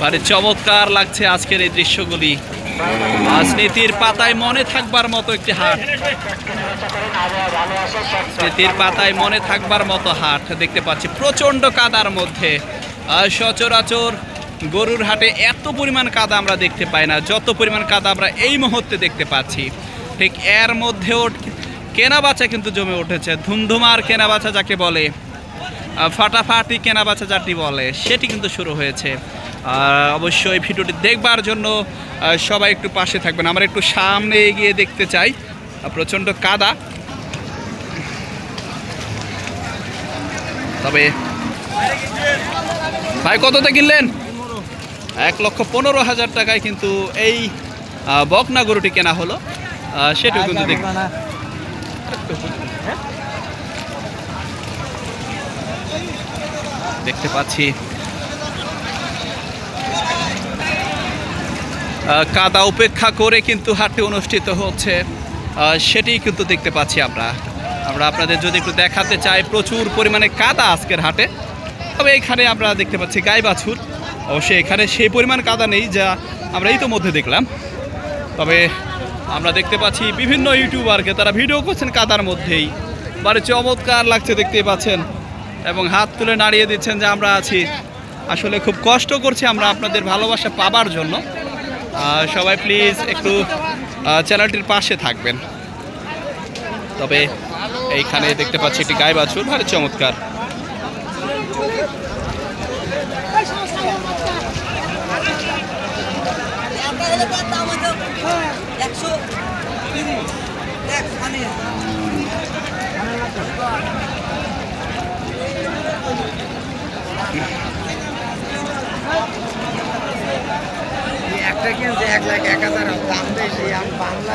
মানে চমৎকার লাগছে আজকের এই দৃশ্যগুলি। রাজনীতির পাতায় মনে থাকবার মতো একটি হাট। স্মৃতির পাতায় মনে থাকবার মতো হাট দেখতে পাচ্ছি। প্রচণ্ড কাদার মধ্যে। সচরাচর গরুর হাটে এত পরিমাণ কাদা আমরা দেখতে পাই না। যত পরিমাণ কাদা আমরা এই মুহূর্তে দেখতে পাচ্ছি। ঠিক এর মধ্যেও কেনাবাচা কিন্তু জমে উঠেছে। ধুমধুমার কেনাবাচা যাকে বলে। ফাটাফাটি কেনাবেচা যাটি বলে সেটি কিন্তু শুরু হয়েছে। আর অবশ্যই ভিডিওটি দেখবার জন্য সবাই একটু পাশে থাকবেন। আমরা একটু সামনে এগিয়ে দেখতে চাই। প্রচণ্ড কাদা। তবে ভাই কততে কিনলেন? এক লক্ষ পনেরো হাজার টাকায় কিন্তু এই বকনা গরুটি কেনা হলো। সেটাও কিন্তু দেখ দেখতে পাচ্ছি। কাদা উপেক্ষা করে কিন্তু হাটটি অনুষ্ঠিত হচ্ছে। সেটি কিন্তু দেখতে পাচ্ছি আমরা। আমরা আপনাদের যদি একটু দেখাতে চাই, প্রচুর পরিমাণে কাদা আজকের হাটে। তবে এখানে আমরা দেখতে পাচ্ছি গাই বাছুর অবশ্যই এখানে সেই পরিমাণ কাদা নেই যা আমরা এই তো মধ্যে দেখলাম। তবে আমরা দেখতে পাচ্ছি বিভিন্ন ইউটিউবারকে তারা ভিডিও করছেন কাদার মধ্যেই। মানে চমৎকার লাগছে, দেখতেই পাচ্ছেন। এবং হাত তুলে নাড়িয়ে দিচ্ছেন যে আমরা আছি। আসলে খুব কষ্ট করছি আমরা আপনাদের ভালোবাসা পাবার জন্য। সবাই প্লিজ একটু চ্যানেলটির পাশে থাকবেন। তবে এইখানে দেখতে পাচ্ছি একটি গায়ে বাছুর, ভারী চমৎকার। একশো তিরিশ এক মানে একটা এক লাখ এক হাজার দাম বেশি? আমি বাংলা